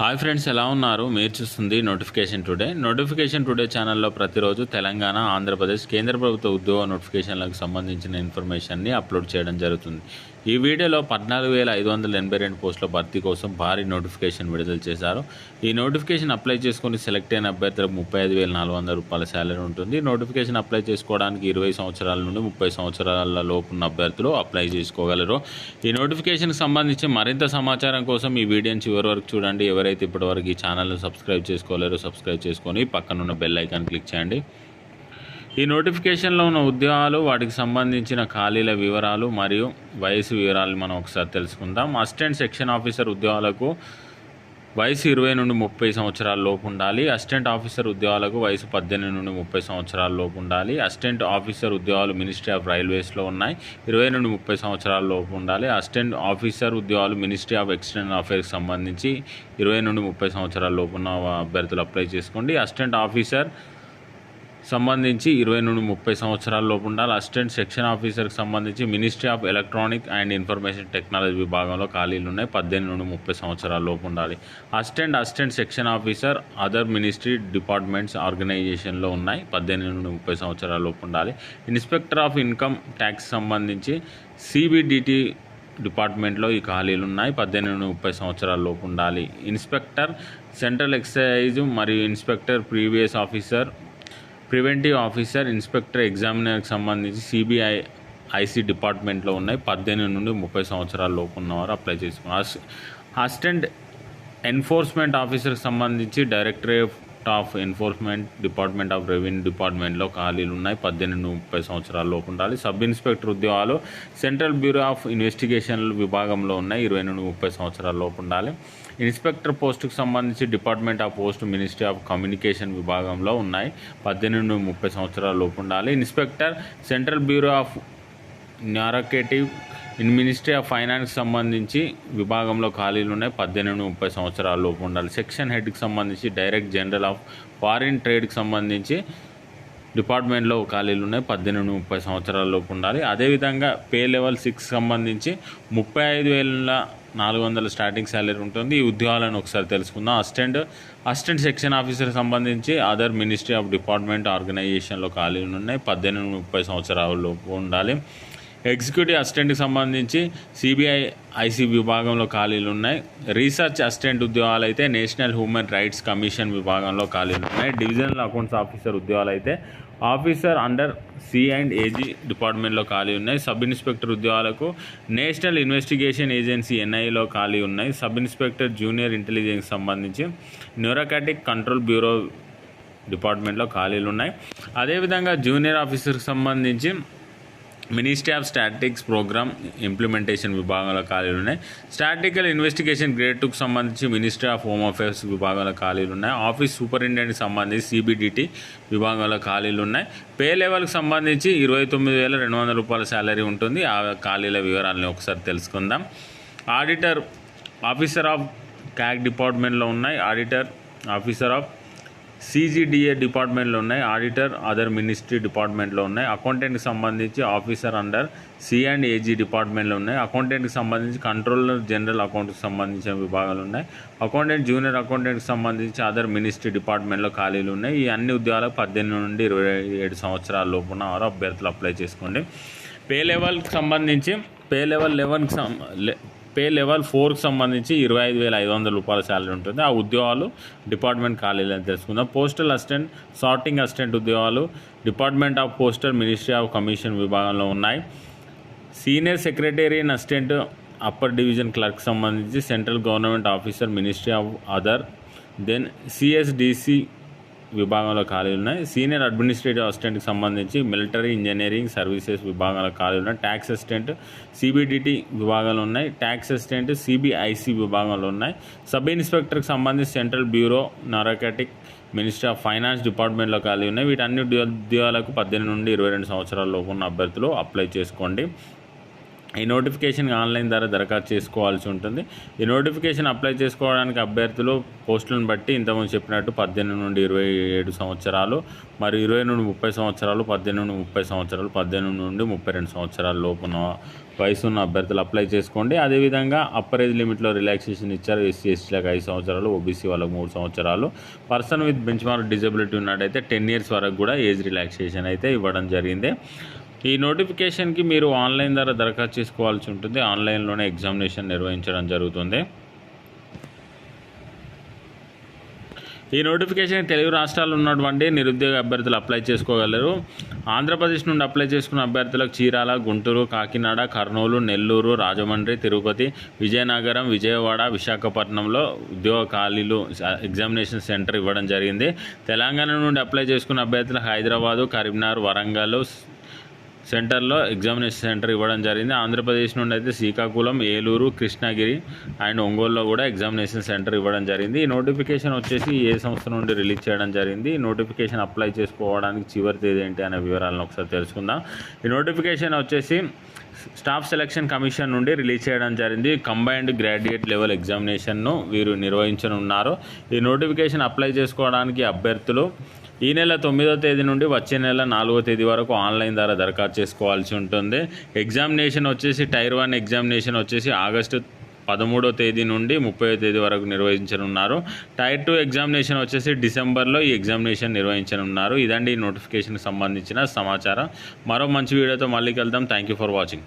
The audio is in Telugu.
హాయ్ ఫ్రెండ్స్ ఎలా ఉన్నారు? మీరు చూస్తుంది నోటిఫికేషన్ టుడే. నోటిఫికేషన్ టుడే ఛానల్లో ప్రతిరోజు తెలంగాణ ఆంధ్రప్రదేశ్ కేంద్ర ప్రభుత్వ ఉద్యోగ నోటిఫికేషన్లకు సంబంధించిన ఇన్ఫర్మేషన్ని అప్లోడ్ చేయడం జరుగుతుంది. ఈ వీడియోలో పద్నాలుగు వేల ఐదు వందల ఎనభై రెండు పోస్టుల భర్తీ కోసం భారీ నోటిఫికేషన్ విడుదల చేశారు. ఈ నోటిఫికేషన్ అప్లై చేసుకుని సెలెక్ట్ అయిన అభ్యర్థులకు ముప్పై ఐదు వేల నాలుగు వందల రూపాయల శాలరీ ఉంటుంది. నోటిఫికేషన్ అప్లై చేసుకోవడానికి ఇరవై సంవత్సరాల నుండి ముప్పై సంవత్సరాల లోపు ఉన్న అభ్యర్థులు అప్లై చేసుకోగలరు. ఈ నోటిఫికేషన్కి సంబంధించి మరింత సమాచారం కోసం ఈ వీడియోని చివరి వరకు చూడండి. ఎవరైతే ఇప్పటివరకు ఈ ఛానల్ను సబ్స్క్రైబ్ చేసుకోలేరో సబ్స్క్రైబ్ చేసుకొని పక్కనున్న బెల్ ఐకాన్ క్లిక్ చేయండి. ఈ నోటిఫికేషన్లో ఉన్న ఉద్యోగాలు వాటికి సంబంధించిన ఖాళీల వివరాలు మరియు వయసు వివరాలు మనం ఒకసారి తెలుసుకుందాం. అసిస్టెంట్ సెక్షన్ ఆఫీసర్ ఉద్యోగాలకు వయసు ఇరవై నుండి ముప్పై సంవత్సరాల లోపు ఉండాలి. అసిస్టెంట్ ఆఫీసర్ ఉద్యోగాలకు వయసు పద్దెనిమిది నుండి ముప్పై సంవత్సరాల లోపు ఉండాలి. అసిస్టెంట్ ఆఫీసర్ ఉద్యోగాలు మినిస్ట్రీ ఆఫ్ రైల్వేస్లో ఉన్నాయి. ఇరవై నుండి ముప్పై సంవత్సరాల లోపు ఉండాలి. అసిస్టెంట్ ఆఫీసర్ ఉద్యోగాలు మినిస్ట్రీ ఆఫ్ ఎక్స్టర్నల్ అఫైర్స్ సంబంధించి ఇరవై నుండి ముప్పై సంవత్సరాల లోపు ఉన్న అభ్యర్థులు అప్లై చేసుకోండి. అసిస్టెంట్ ఆఫీసర్ సంబంధించి ఇరవై నుండి ముప్పై సంవత్సరాల లోపు ఉండాలి. అసిస్టెంట్ సెక్షన్ ఆఫీసర్కి సంబంధించి ministry of electronic and information technology విభాగంలో ఖాళీలు ఉన్నాయి. పద్దెనిమిది నుండి ముప్పై సంవత్సరాల లోపు ఉండాలి. Assistant assistant section officer other ministry departments ఆర్గనైజేషన్లో ఉన్నాయి. పద్దెనిమిది నుండి ముప్పై సంవత్సరాల లోపు ఉండాలి. ఇన్స్పెక్టర్ ఆఫ్ ఇన్కమ్ ట్యాక్స్ సంబంధించి సిబిడిటి డిపార్ట్మెంట్లో ఈ ఖాళీలు ఉన్నాయి. పద్దెనిమిది నుండి ముప్పై సంవత్సరాల లోపు ఉండాలి. ఇన్స్పెక్టర్ సెంట్రల్ ఎక్సైజ్ మరియు inspector previous officer preventive officer inspector ఎగ్జామినర్కి సంబంధించి సిబిఐ ఐసీ డిపార్ట్మెంట్లో ఉన్నాయి. పద్దెనిమిది నుండి ముప్పై సంవత్సరాల లోపు ఉన్నవారు అప్లై చేసుకున్నారు. అసిస్టెంట్ ఎన్ఫోర్స్మెంట్ ఆఫీసర్కి సంబంధించి directorate of enforcement department of revenue డిపార్ట్మెంట్లో ఖాళీలు ఉన్నాయి. పద్దెనిమిది నుండి ముప్పై సంవత్సరాల లోపు ఉండాలి. సబ్ ఇన్స్పెక్టర్ ఉద్యోగాలు సెంట్రల్ బ్యూరో ఆఫ్ ఇన్వెస్టిగేషన్ విభాగంలో ఉన్నాయి. ఇరవై నుండి ముప్పై సంవత్సరాల లోపు ఉండాలి. ఇన్స్పెక్టర్ పోస్టుకు సంబంధించి department of post ministry of communication విభాగంలో ఉన్నాయి. పద్దెనిమిది ముప్పై సంవత్సరాల లోపు ఉండాలి. Inspector central bureau of narcotic in ministry of finance సంబంధించి విభాగంలో ఖాళీలు ఉన్నాయి. పద్దెనిమిది ముప్పై సంవత్సరాల లోపు ఉండాలి. సెక్షన్ హెడ్కి సంబంధించి డైరెక్ట్ జనరల్ ఆఫ్ ఫారిన్ ట్రేడ్కి సంబంధించి డిపార్ట్మెంట్లో ఖాళీలు ఉన్నాయి. పద్దెనిమిది ముప్పై సంవత్సరాల లోపు ఉండాలి. అదేవిధంగా పే లెవెల్ సిక్స్ సంబంధించి ముప్పై ఐదు వేల నాలుగు వందల స్టార్టింగ్ శాలరీ ఉంటుంది. ఈ ఉద్యోగాలను ఒకసారి తెలుసుకుందాం. అసిస్టెంట్ అసిస్టెంట్ సెక్షన్ ఆఫీసర్ సంబంధించి అదర్ మినిస్ట్రీ ఆఫ్ డిపార్ట్మెంట్ ఆర్గనైజేషన్లో ఖాళీలు ఉన్నాయి. పద్దెనిమిది ముప్పై సంవత్సరాల లోపు ఉండాలి. ఎగ్జిక్యూటివ్ అసిస్టెంట్కి సంబంధించి సిబిఐ ఐసీ విభాగంలో ఖాళీలు ఉన్నాయి. రీసెర్చ్ అసిస్టెంట్ ఉద్యోగాలు అయితే నేషనల్ హ్యూమన్ రైట్స్ కమిషన్ విభాగంలో ఖాళీలు ఉన్నాయి. డివిజనల్ అకౌంట్స్ ఆఫీసర్ ఉద్యోగాలు అయితే officer under C and AG డిపార్ట్మెంట్లో ఖాళీ ఉన్నాయి. సబ్ ఇన్స్పెక్టర్ ఉద్యోగాలకు నేషనల్ ఇన్వెస్టిగేషన్ ఏజెన్సీ ఎన్ఐలో ఖాళీ ఉన్నాయి. సబ్ ఇన్స్పెక్టర్ జూనియర్ ఇంటెలిజెన్స్ సంబంధించి న్యూరోకాటిక్ కంట్రోల్ బ్యూరో డిపార్ట్మెంట్లో ఖాళీలు ఉన్నాయి. అదేవిధంగా జూనియర్ ఆఫీసర్కి సంబంధించి ministry of statics programme implementation విభాగాల ఖాళీలు ఉన్నాయి స్టాటికల్ ఇన్వెస్టిగేషన్ గ్రేడ్ టూకి సంబంధించి మినిస్ట్రీ ఆఫ్ హోమ్ అఫేర్స్ విభాగాల ఖాళీలు ఉన్నాయి ఆఫీస్ సూపరింటెండెంట్కి సంబంధించి సిబిడిటి విభాగాల ఖాళీలు ఉన్నాయి పే లెవెల్కి సంబంధించి ఇరవై తొమ్మిది వేల రెండు వందల రూపాయల శాలరీ ఉంటుంది. ఆ ఖాళీల వివరాలని ఒకసారి తెలుసుకుందాం. ఆడిటర్ ఆఫీసర్ ఆఫ్ క్యాక్ డిపార్ట్మెంట్లో ఉన్నాయి. ఆడిటర్ ఆఫీసర్ ఆఫ్ సీజీడీఏ డిపార్ట్మెంట్లో ఉన్నాయి ఆడిటర్ అదర్ మినిస్ట్రీ డిపార్ట్మెంట్లో ఉన్నాయి. అకౌంటెంట్కి సంబంధించి officer under C and AG డిపార్ట్మెంట్లో ఉన్నాయి. అకౌంటెంట్కి సంబంధించి కంట్రోలర్ జనరల్ అకౌంట్కి సంబంధించిన విభాగాలు ఉన్నాయి. అకౌంటెంట్ జూనియర్ అకౌంటెంట్కి సంబంధించి అదర్ మినిస్ట్రీ డిపార్ట్మెంట్లో ఖాళీలు ఉన్నాయి. ఈ అన్ని ఉద్యోగాలకు పద్దెనిమిది నుండి ఇరవై ఏడు సంవత్సరాల లోపున వారు అభ్యర్థులు అప్లై చేసుకోండి. పే లెవెల్కి సంబంధించి పే లెవెల్ లెవెన్కి సం పే లెవెల్ ఫోర్కి సంబంధించి ఇరవై ఐదు వేల ఐదు వందల రూపాయల శాలరీ ఉంటుంది. ఆ ఉద్యోగాలు డిపార్ట్మెంట్ ఖాళీలు అని తెలుసుకుందాం. పోస్టల్ అసిస్టెంట్ సార్టింగ్ అసిస్టెంట్ ఉద్యోగాలు department of postal ministry of commission విభాగంలో ఉన్నాయి. Senior secretariat assistant upper division clerk సంబంధించి central government officer ministry of other. Then CSDC విభాగంలో ఖాళీలు ఉన్నాయి. సీనియర్ అడ్మినిస్ట్రేటివ్ అసిస్టెంట్కి సంబంధించి మిలిటరీ ఇంజనీరింగ్ సర్వీసెస్ విభాగంలో ఖాళీలు ఉన్నాయి. ట్యాక్స్ అసిస్టెంట్ సిబిడిటి విభాగాలు ఉన్నాయి. ట్యాక్స్ అసిస్టెంట్ సిబిఐసి విభాగంలో ఉన్నాయి. సబ్ ఇన్స్పెక్టర్కి సంబంధించి central bureau narcotic minister of finance డిపార్ట్మెంట్లో ఖాళీ ఉన్నాయి. వీటన్ని ఉద్యోగాలకు పద్దెనిమిది నుండి ఇరవై రెండు సంవత్సరాల లోపు ఉన్న అభ్యర్థులు అప్లై చేసుకోండి. ఈ నోటిఫికేషన్ ఆన్లైన్ ద్వారా దరఖాస్తు చేసుకోవాల్సి ఉంటుంది. ఈ నోటిఫికేషన్ అప్లై చేసుకోవడానికి అభ్యర్థులు పోస్టులను బట్టి ఇంతకుముందు చెప్పినట్టు పద్దెనిమిది నుండి ఇరవై ఏడు సంవత్సరాలు మరి ఇరవై నుండి ముప్పై సంవత్సరాలు పద్దెనిమిది నుండి ముప్పై సంవత్సరాలు పద్దెనిమిది నుండి ముప్పై రెండు సంవత్సరాల లోపున వయసు ఉన్న అభ్యర్థులు అప్లై చేసుకోండి. అదేవిధంగా అప్పర్ ఏజ్ లిమిట్లో రిలాక్సేషన్ ఇచ్చారు ఎస్సీ ఎస్టీలకు ఐదు సంవత్సరాలు ఓబీసీ వాళ్ళకు మూడు సంవత్సరాలు. Person with bench mark disability ఉన్నట్టయితే టెన్ ఇయర్స్ వరకు కూడా ఏజ్ రిలాక్సేషన్ అయితే ఇవ్వడం జరిగింది. ఈ నోటిఫికేషన్కి మీరు ఆన్లైన్ ద్వారా దరఖాస్తు చేసుకోవాల్సి ఉంటుంది. ఆన్లైన్లోనే ఎగ్జామినేషన్ నిర్వహించడం జరుగుతుంది. ఈ నోటిఫికేషన్ తెలుగు రాష్ట్రాల్లో ఉన్నటువంటి నిరుద్యోగ అభ్యర్థులు అప్లై చేసుకోగలరు. ఆంధ్రప్రదేశ్ నుండి అప్లై చేసుకున్న అభ్యర్థులకు చీరాల గుంటూరు కాకినాడ కర్నూలు నెల్లూరు రాజమండ్రి తిరుపతి విజయనగరం విజయవాడ విశాఖపట్నంలో ఉద్యోగ ఖాళీలు ఎగ్జామినేషన్ సెంటర్ ఇవ్వడం జరిగింది. తెలంగాణ నుండి అప్లై చేసుకున్న అభ్యర్థులకు హైదరాబాదు కరీంనగర్ వరంగల్ సెంటర్లో ఎగ్జామినేషన్ సెంటర్ ఇవ్వడం జరిగింది. ఆంధ్రప్రదేశ్ నుండి అయితే శ్రీకాకుళం ఏలూరు కృష్ణగిరి అండ్ ఒంగోలులో కూడా ఎగ్జామినేషన్ సెంటర్ ఇవ్వడం జరిగింది. ఈ నోటిఫికేషన్ వచ్చేసి ఏ సంస్థ నుండి రిలీజ్ చేయడం జరిగింది. ఈ నోటిఫికేషన్ అప్లై చేసుకోవడానికి చివరి తేదీ ఏంటి అనే వివరాలను ఒకసారి తెలుసుకుందాం. ఈ నోటిఫికేషన్ వచ్చేసి స్టాఫ్ సెలక్షన్ కమిషన్ నుండి రిలీజ్ చేయడం జరిగింది. కంబైన్డ్ గ్రాడ్యుయేట్ లెవెల్ ఎగ్జామినేషన్ను వీరు నిర్వహించనున్నారు. ఈ నోటిఫికేషన్ అప్లై చేసుకోవడానికి అభ్యర్థులు ఈ నెల తొమ్మిదో తేదీ నుండి వచ్చే నెల నాలుగో తేదీ వరకు ఆన్లైన్ ద్వారా దరఖాస్తు చేసుకోవాల్సి ఉంటుంది. ఎగ్జామినేషన్ వచ్చేసి టైర్ వన్ ఎగ్జామినేషన్ వచ్చేసి ఆగస్టు పదమూడో తేదీ నుండి ముప్పై తేదీ వరకు నిర్వహించనున్నారు. టైర్ టూ ఎగ్జామినేషన్ వచ్చేసి డిసెంబర్లో ఈ ఎగ్జామినేషన్ నిర్వహించనున్నారు. ఇదండి ఈ నోటిఫికేషన్కి సంబంధించిన సమాచారం. మరో మంచి వీడియోతో మళ్ళీ కలుద్దాం. Thank you for watching